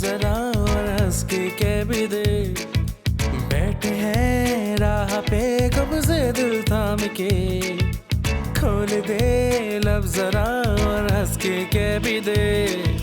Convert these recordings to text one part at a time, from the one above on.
जरा और हंस के भी दे। बैठे हैं राह पे, कब से दिल थाम के? खोल दे लब जरा और हंस के भी दे।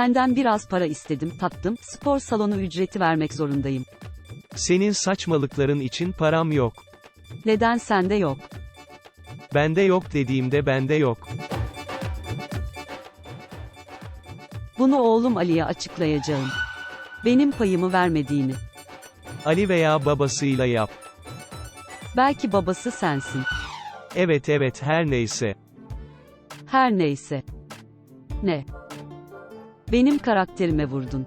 Senden biraz para istedim, tattım, spor salonu ücreti vermek zorundayım. Senin saçmalıkların için param yok. Neden sende yok? Bende yok dediğimde bende yok. Bunu oğlum Ali'ye açıklayacağım. Benim payımı vermediğini. Ali veya babasıyla yap. Belki babası sensin. Evet evet her neyse. Her neyse. Ne? Benim karakterime vurdun.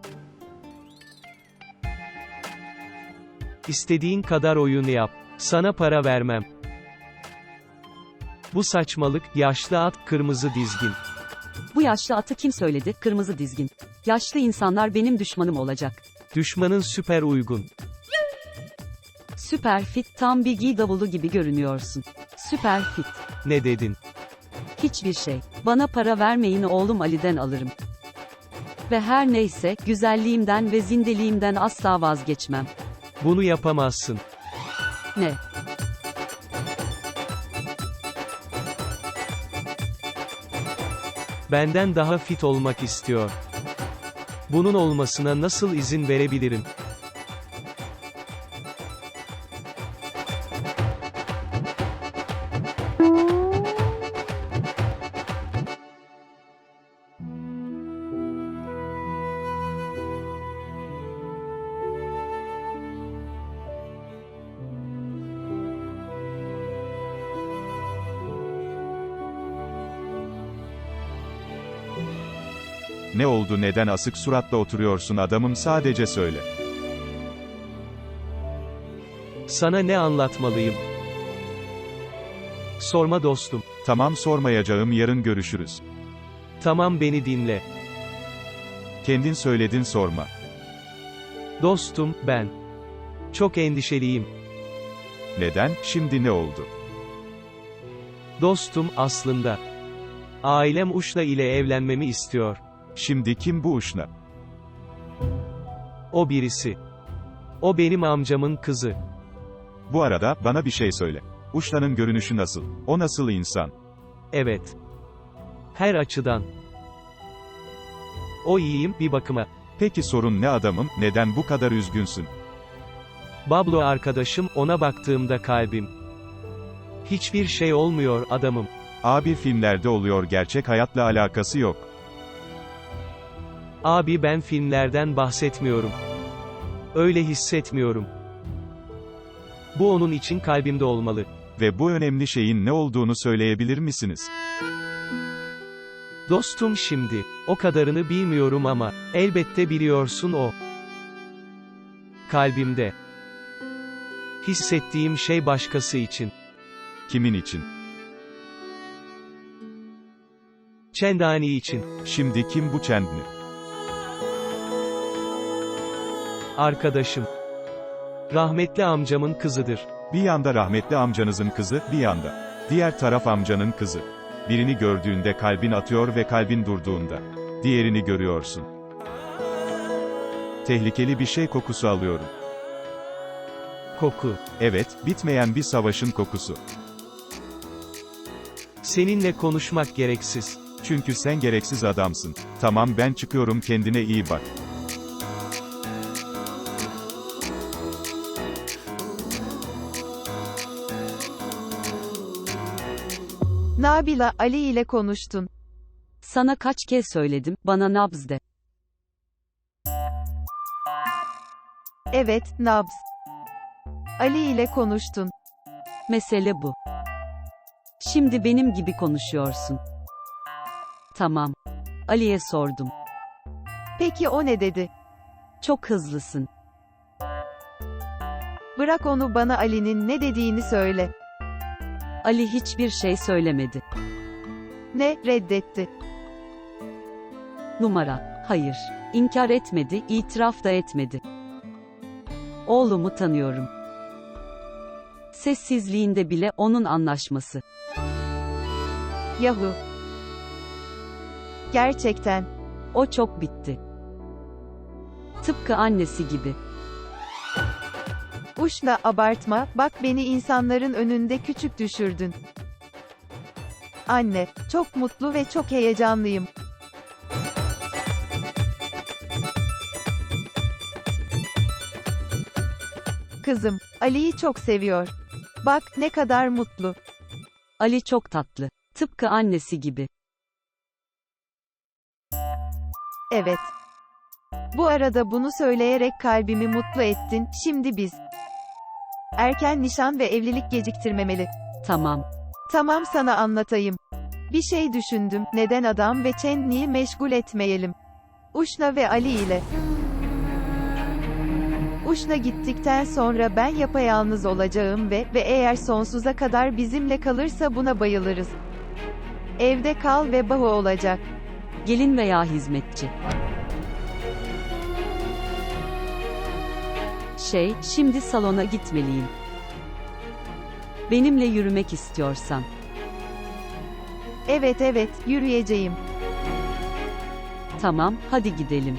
İstediğin kadar oyun yap. Sana para vermem. Bu saçmalık, yaşlı at, kırmızı dizgin. Bu yaşlı atı kim söyledi? Kırmızı dizgin. Yaşlı insanlar benim düşmanım olacak. Düşmanın süper uygun. Süper fit, tam bir giy davulu gibi görünüyorsun. Süper fit. Ne dedin? Hiçbir şey. Bana para vermeyin oğlum Ali'den alırım. Ve her neyse, güzelliğimden ve zindeliğimden asla vazgeçmem. Bunu yapamazsın. Ne? Benden daha fit olmak istiyor. Bunun olmasına nasıl izin verebilirim? Ne oldu neden asık suratla oturuyorsun adamım sadece söyle. Sana ne anlatmalıyım? Sorma dostum. Tamam sormayacağım yarın görüşürüz. Tamam beni dinle. Kendin söyledin sorma. Dostum, ben. Çok endişeliyim. Neden, şimdi ne oldu? Dostum, aslında. Ailem Uşla ile evlenmemi istiyor. Şimdi kim bu uşna? O birisi. O benim amcamın kızı. Bu arada, bana bir şey söyle. Uşna'nın görünüşü nasıl? O nasıl insan? Evet. Her açıdan. O iyiyim, bir bakıma. Peki sorun ne adamım, neden bu kadar üzgünsün? Bablo arkadaşım, ona baktığımda kalbim. Hiçbir şey olmuyor adamım. Abi filmlerde oluyor gerçek hayatla alakası yok. Abi ben filmlerden bahsetmiyorum. Öyle hissetmiyorum. Bu onun için kalbimde olmalı. Ve bu önemli şeyin ne olduğunu söyleyebilir misiniz? Dostum şimdi, o kadarını bilmiyorum ama, elbette biliyorsun o. Kalbimde. Hissettiğim şey başkası için. Kimin için? Çendani için. Şimdi kim bu Çendni? Arkadaşım. Rahmetli amcamın kızıdır. Bir yanda rahmetli amcanızın kızı, bir yanda. Diğer taraf amcanın kızı. Birini gördüğünde kalbin atıyor ve kalbin durduğunda. Diğerini görüyorsun. Tehlikeli bir şey kokusu alıyorum. Koku. Evet, bitmeyen bir savaşın kokusu. Seninle konuşmak gereksiz. Çünkü sen gereksiz adamsın. Tamam ben çıkıyorum kendine iyi bak. Nabila Ali ile konuştun. Sana kaç kez söyledim, bana nabz de. Evet, nabz. Ali ile konuştun. Mesele bu. Şimdi benim gibi konuşuyorsun. Tamam. Ali'ye sordum. Peki o ne dedi? Çok hızlısın. Bırak onu bana Ali'nin ne dediğini söyle. Ali hiçbir şey söylemedi. Ne, reddetti. Numara. Hayır. İnkar etmedi, itiraf da etmedi. Oğlumu tanıyorum. Sessizliğinde bile onun anlaşması. Yahu. Gerçekten. O çok bitti. Tıpkı annesi gibi. Uşla abartma, bak beni insanların önünde küçük düşürdün. Anne, çok mutlu ve çok heyecanlıyım. Kızım, Ali'yi çok seviyor. Bak ne kadar mutlu. Ali çok tatlı. Tıpkı annesi gibi. Evet. Bu arada bunu söyleyerek kalbimi mutlu ettin. Şimdi biz. Erken nişan ve evlilik geciktirmemeli. Tamam. Tamam sana anlatayım. Bir şey düşündüm, neden adam ve Chandni'yi meşgul etmeyelim. Uşna ve Ali ile. Uşna gittikten sonra ben yapayalnız olacağım ve ve eğer sonsuza kadar bizimle kalırsa buna bayılırız. Evde kal ve bahu olacak. Gelin veya hizmetçi. Şey, şimdi salona gitmeliyim. Benimle yürümek istiyorsan. Evet evet, yürüyeceğim. Tamam, hadi gidelim.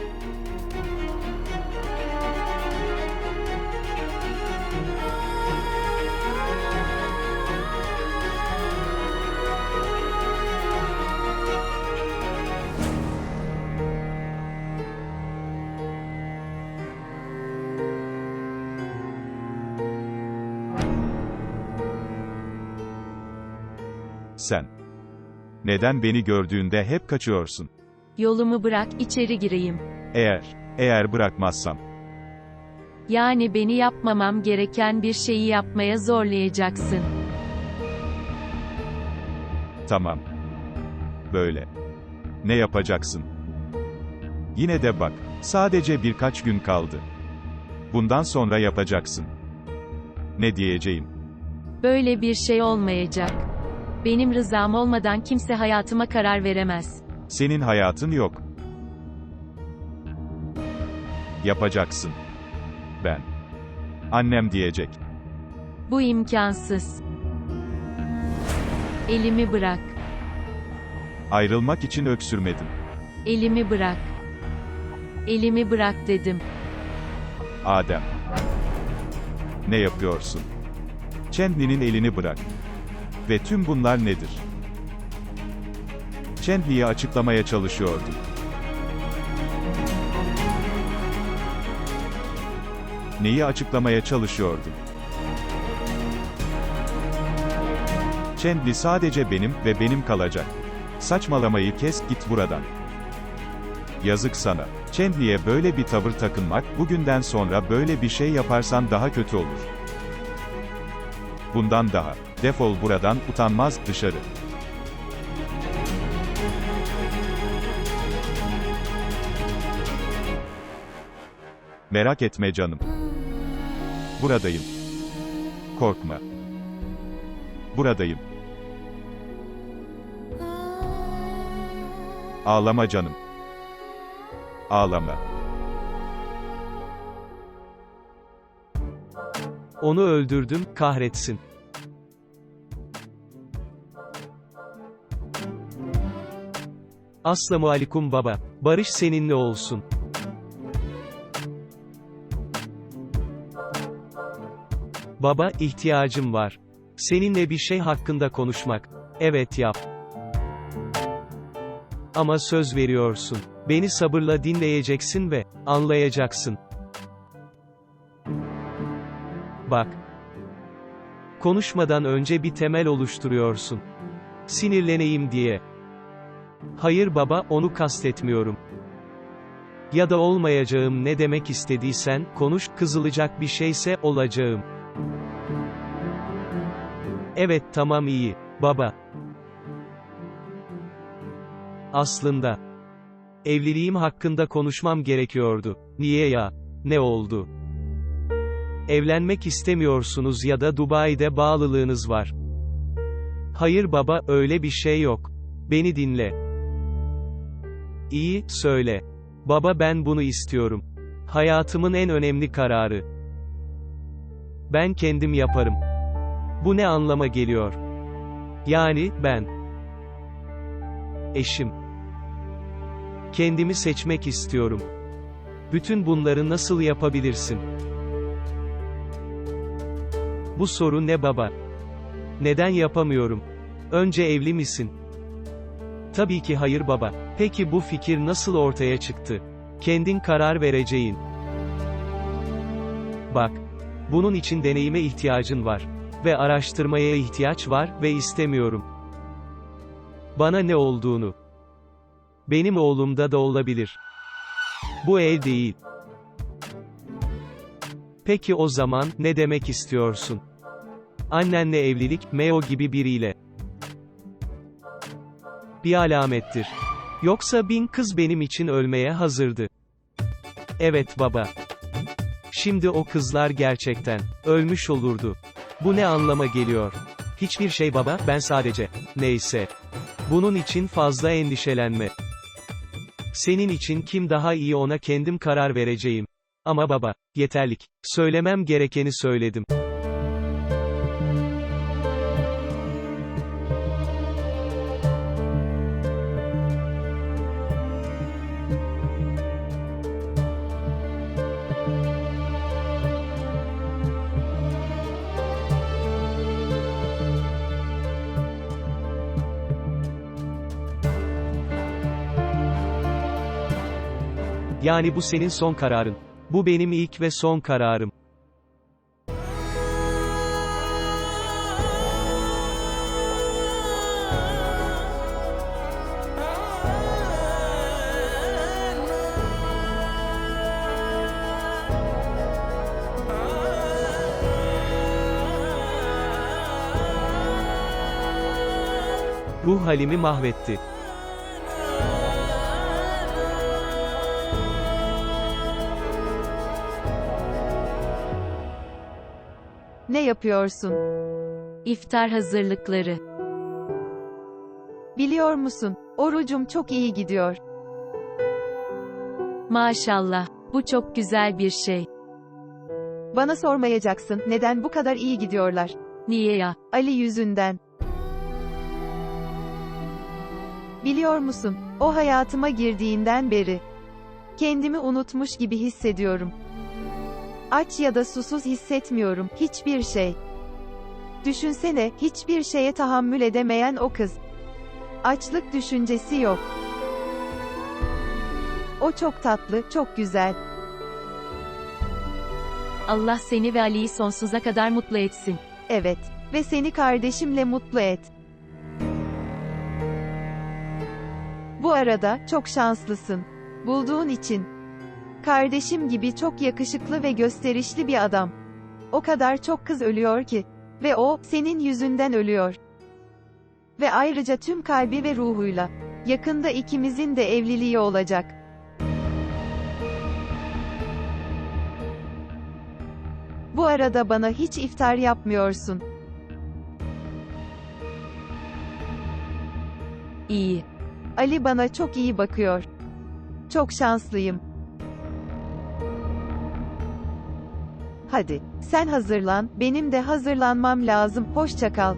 Sen. Neden beni gördüğünde hep kaçıyorsun? Yolumu bırak, içeri gireyim. Eğer, eğer bırakmazsam. Yani beni yapmamam gereken bir şeyi yapmaya zorlayacaksın. Tamam. Böyle. Ne yapacaksın? Yine de bak, sadece birkaç gün kaldı. Bundan sonra yapacaksın. Ne diyeceğim? Böyle bir şey olmayacak. Benim rızam olmadan kimse hayatıma karar veremez. Senin hayatın yok. Yapacaksın. Ben. Annem diyecek. Bu imkansız. Elimi bırak. Ayrılmak için öksürmedim. Elimi bırak. Elimi bırak dedim. Adem. Ne yapıyorsun? Chandler'in elini bırak. Ve tüm bunlar nedir? Chandler'ı açıklamaya çalışıyordum. Neyi açıklamaya çalışıyordum? Chandler sadece benim ve benim kalacak. Saçmalamayı kes, git buradan. Yazık sana. Chandler'e böyle bir tavır takınmak, bugünden sonra böyle bir şey yaparsan daha kötü olur. Bundan daha. Defol buradan, utanmaz, dışarı. Merak etme canım. Buradayım. Korkma. Buradayım. Ağlama canım. Ağlama. Onu öldürdüm, kahretsin. Aslamu alikum baba. Barış seninle olsun. Baba, ihtiyacım var. Seninle bir şey hakkında konuşmak. Evet yap. Ama söz veriyorsun. Beni sabırla dinleyeceksin ve anlayacaksın. Bak. Konuşmadan önce bir temel oluşturuyorsun. Sinirleneyim diye. Hayır baba, onu kastetmiyorum. Ya da olmayacağım ne demek istediysen, konuş, kızılacak bir şeyse, olacağım. Evet tamam iyi, baba. Aslında. Evliliğim hakkında konuşmam gerekiyordu. Niye ya? Ne oldu? Evlenmek istemiyorsunuz ya da Dubai'de bağlılığınız var. Hayır baba, öyle bir şey yok. Beni dinle. İyi, söyle. Baba ben bunu istiyorum. Hayatımın en önemli kararı. Ben kendim yaparım. Bu ne anlama geliyor? Yani, ben. Eşim. Kendimi seçmek istiyorum. Bütün bunları nasıl yapabilirsin? Bu soru ne baba? Neden yapamıyorum? Önce evli misin? Tabii ki hayır baba. Peki bu fikir nasıl ortaya çıktı? Kendin karar vereceğin. Bak. Bunun için deneyime ihtiyacın var. Ve araştırmaya ihtiyaç var ve istemiyorum. Bana ne olduğunu. Benim oğlumda da olabilir. Bu ev değil. Peki o zaman, ne demek istiyorsun? Annenle evlilik, Meo gibi biriyle. Bir alamettir. Yoksa bin kız benim için ölmeye hazırdı. Evet baba. Şimdi o kızlar gerçekten, ölmüş olurdu. Bu ne anlama geliyor? Hiçbir şey baba, ben sadece, neyse. Bunun için fazla endişelenme. Senin için kim daha iyi ona kendim karar vereceğim. Ama baba, yeterlik. Söylemem gerekeni söyledim. Yani bu senin son kararın. Bu benim ilk ve son kararım. Ruh halimi mahvetti. Yapıyorsun? İftar hazırlıkları. Biliyor musun? Orucum çok iyi gidiyor. Maşallah. Bu çok güzel bir şey. Bana sormayacaksın, neden bu kadar iyi gidiyorlar? Niye ya? Ali yüzünden. Biliyor musun, o hayatıma girdiğinden beri kendimi unutmuş gibi hissediyorum. Aç ya da susuz hissetmiyorum hiçbir şey. Düşünsene, hiçbir şeye tahammül edemeyen o kız. Açlık düşüncesi yok. O çok tatlı, çok güzel. Allah seni ve Ali'yi sonsuza kadar mutlu etsin. Evet. Ve seni kardeşimle mutlu et. Bu arada, çok şanslısın. Bulduğun için. Kardeşim gibi çok yakışıklı ve gösterişli bir adam. O kadar çok kız ölüyor ki. Ve o, senin yüzünden ölüyor. Ve ayrıca tüm kalbi ve ruhuyla. Yakında ikimizin de evliliği olacak. Bu arada bana hiç iftar yapmıyorsun. İyi. Ali bana çok iyi bakıyor. Çok şanslıyım. Hadi, sen hazırlan, benim de hazırlanmam lazım. Hoşça kal.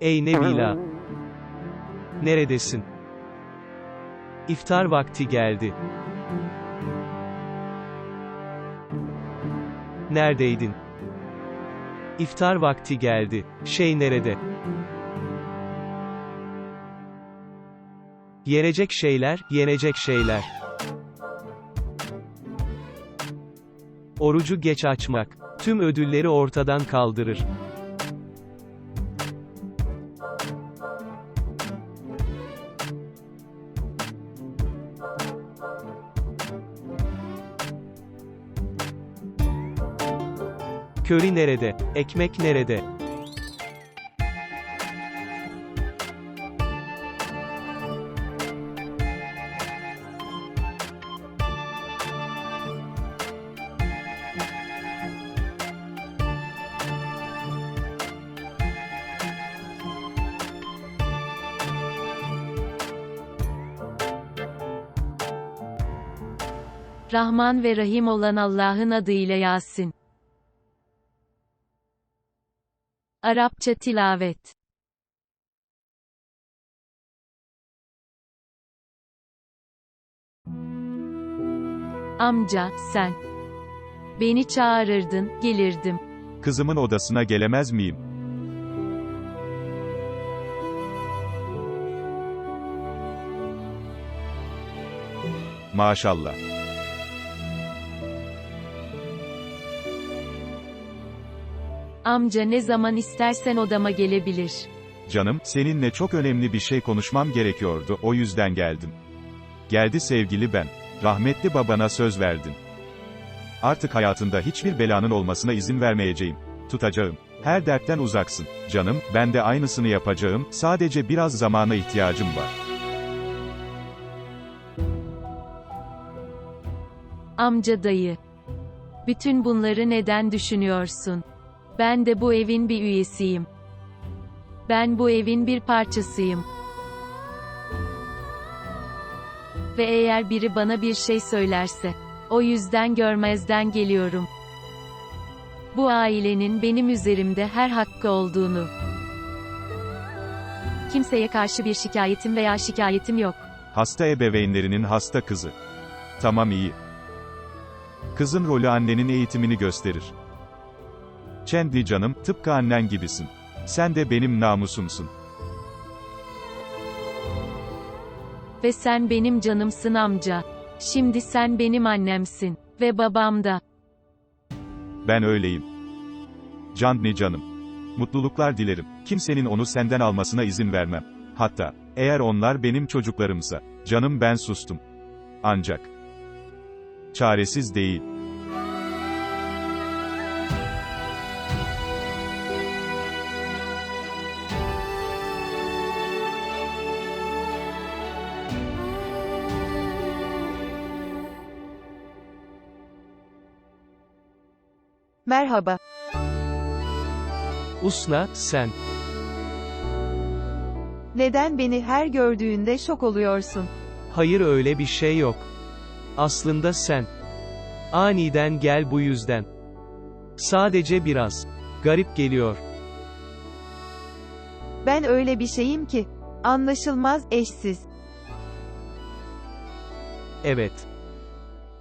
Ey Nebila! Neredesin? İftar vakti geldi. Neredeydin? İftar vakti geldi. Şey nerede? Yenecek şeyler, yenecek şeyler. Orucu geç açmak, tüm ödülleri ortadan kaldırır. Köri nerede? Ekmek nerede? Rahman ve Rahim olan Allah'ın adıyla Yasin. Arapça tilavet. Amca, sen. Beni çağırırdın, gelirdim. Kızımın odasına gelemez miyim? Maşallah. Amca ne zaman istersen odama gelebilir. Canım, seninle çok önemli bir şey konuşmam gerekiyordu, o yüzden geldim. Geldi sevgili ben. Rahmetli babana söz verdin. Artık hayatında hiçbir belanın olmasına izin vermeyeceğim. Tutacağım. Her dertten uzaksın. Canım, ben de aynısını yapacağım, sadece biraz zamana ihtiyacım var. Amca dayı. Bütün bunları neden düşünüyorsun? Ben de bu evin bir üyesiyim. Ben bu evin bir parçasıyım. Ve eğer biri bana bir şey söylerse, o yüzden görmezden geliyorum. Bu ailenin benim üzerimde her hakkı olduğunu. Kimseye karşı bir şikayetim veya şikayetim yok. Hasta ebeveynlerinin hasta kızı. Tamam iyi. Kızın rolü annenin eğitimini gösterir. Chendi canım, tıpkı annen gibisin. Sen de benim namusumsun. Ve sen benim canımsın amca. Şimdi sen benim annemsin. Ve babam da. Ben öyleyim. Canni canım. Mutluluklar dilerim. Kimsenin onu senden almasına izin vermem. Hatta, eğer onlar benim çocuklarımsa, canım ben sustum. Ancak, çaresiz değil. Merhaba. Usna, sen. Neden beni her gördüğünde şok oluyorsun? Hayır öyle bir şey yok. Aslında sen. Aniden gel bu yüzden. Sadece biraz. Garip geliyor. Ben öyle bir şeyim ki. Anlaşılmaz, eşsiz. Evet.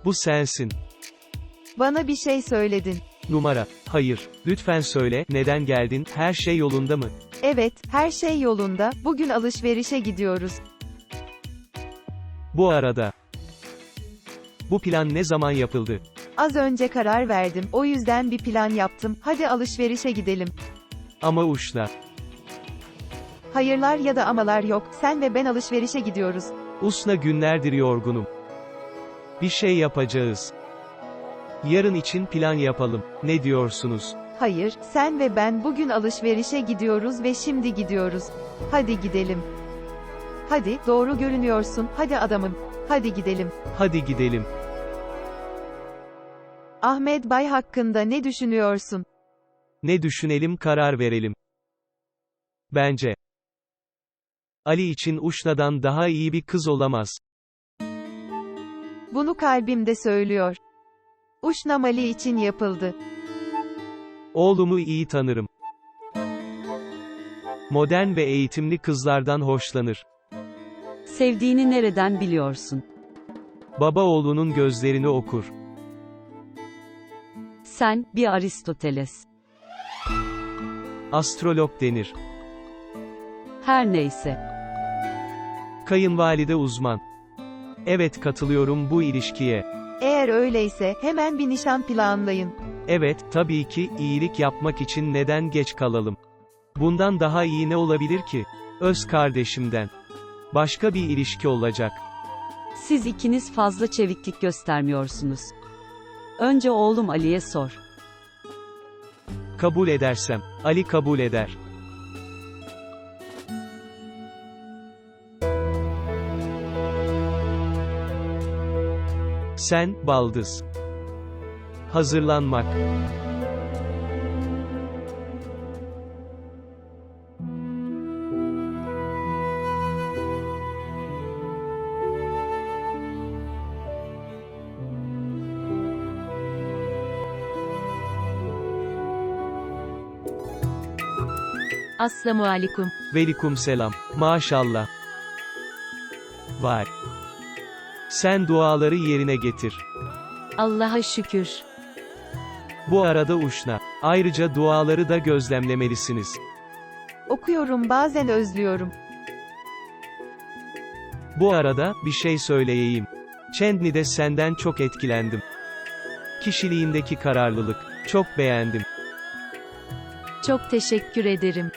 Bu sensin. Bana bir şey söyledin. Numara. Hayır. Lütfen söyle, neden geldin, her şey yolunda mı? Evet, her şey yolunda. Bugün alışverişe gidiyoruz. Bu arada. Bu plan ne zaman yapıldı? Az önce karar verdim. O yüzden bir plan yaptım. Hadi alışverişe gidelim. Ama Uşna. Hayırlar ya da amalar yok. Sen ve ben alışverişe gidiyoruz. Usna günlerdir yorgunum. Bir şey yapacağız. Yarın için plan yapalım. Ne diyorsunuz? Hayır, sen ve ben bugün alışverişe gidiyoruz ve şimdi gidiyoruz. Hadi gidelim. Hadi, doğru görünüyorsun. Hadi adamım. Hadi gidelim. Hadi gidelim. Ahmet Bay hakkında ne düşünüyorsun? Ne düşünelim karar verelim. Bence. Ali için Uşna'dan daha iyi bir kız olamaz. Bunu kalbimde söylüyor. Uşnamali için yapıldı. Oğlumu iyi tanırım. Modern ve eğitimli kızlardan hoşlanır. Sevdiğini nereden biliyorsun? Baba oğlunun gözlerini okur. Sen, bir Aristoteles. Astrolog denir. Her neyse. Kayınvalide uzman. Evet katılıyorum bu ilişkiye. Eğer öyleyse, hemen bir nişan planlayın. Evet, tabii ki, iyilik yapmak için neden geç kalalım? Bundan daha iyi ne olabilir ki? Öz kardeşimden. Başka bir ilişki olacak. Siz ikiniz fazla çeviklik göstermiyorsunuz. Önce oğlum Ali'ye sor. Kabul edersem, Ali kabul eder. Sen, baldız. Hazırlanmak. Assalamu alaikum. Velikum selam. Maşallah. Var. Sen duaları yerine getir. Allah'a şükür. Bu arada Uşna. Ayrıca duaları da gözlemlemelisiniz. Okuyorum bazen özlüyorum. Bu arada, bir şey söyleyeyim. Chandni'de senden çok etkilendim. Kişiliğindeki kararlılık. Çok beğendim. Çok teşekkür ederim.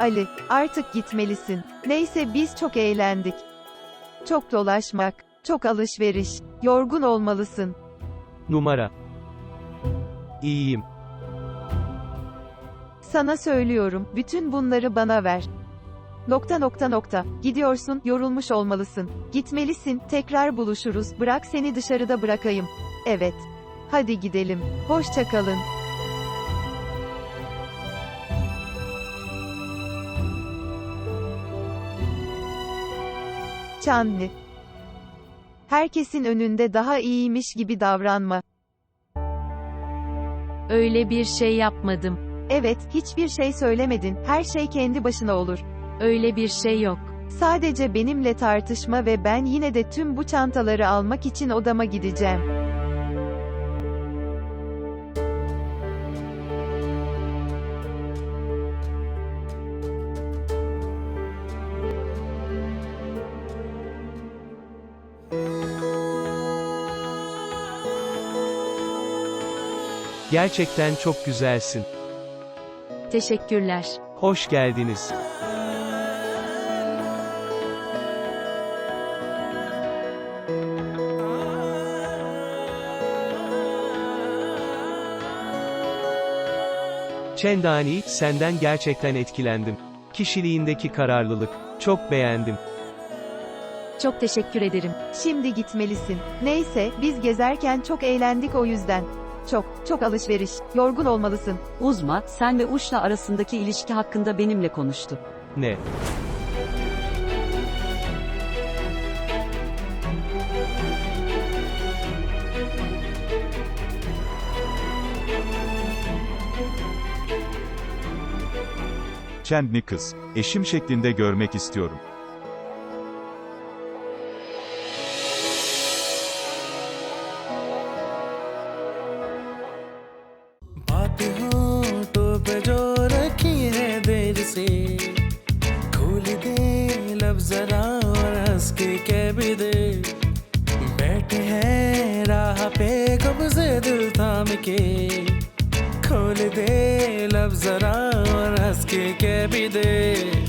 Ali, artık gitmelisin. Neyse biz çok eğlendik. Çok dolaşmak, çok alışveriş. Yorgun olmalısın. Numara. İyiyim. Sana söylüyorum, bütün bunları bana ver. Nokta nokta nokta. Gidiyorsun, yorulmuş olmalısın. Gitmelisin, tekrar buluşuruz. Bırak seni dışarıda bırakayım. Evet. Hadi gidelim. Hoşça kalın. Çanlı. Herkesin önünde daha iyiymiş gibi davranma. Öyle bir şey yapmadım. Evet, hiçbir şey söylemedin. Her şey kendi başına olur. Öyle bir şey yok. Sadece benimle tartışma ve ben yine de tüm bu çantaları almak için odama gideceğim. Gerçekten çok güzelsin. Teşekkürler. Hoş geldiniz. Çendani, senden gerçekten etkilendim. Kişiliğindeki kararlılık. Çok beğendim. Çok teşekkür ederim. Şimdi gitmelisin. Neyse, biz gezerken çok eğlendik o yüzden. Çok, çok alışveriş. Yorgun olmalısın. Uzma, sen ve Uşna arasındaki ilişki hakkında benimle konuştu. Ne? Chandni kız. Eşim şeklinde görmek istiyorum. जरा और हंस के भी दे।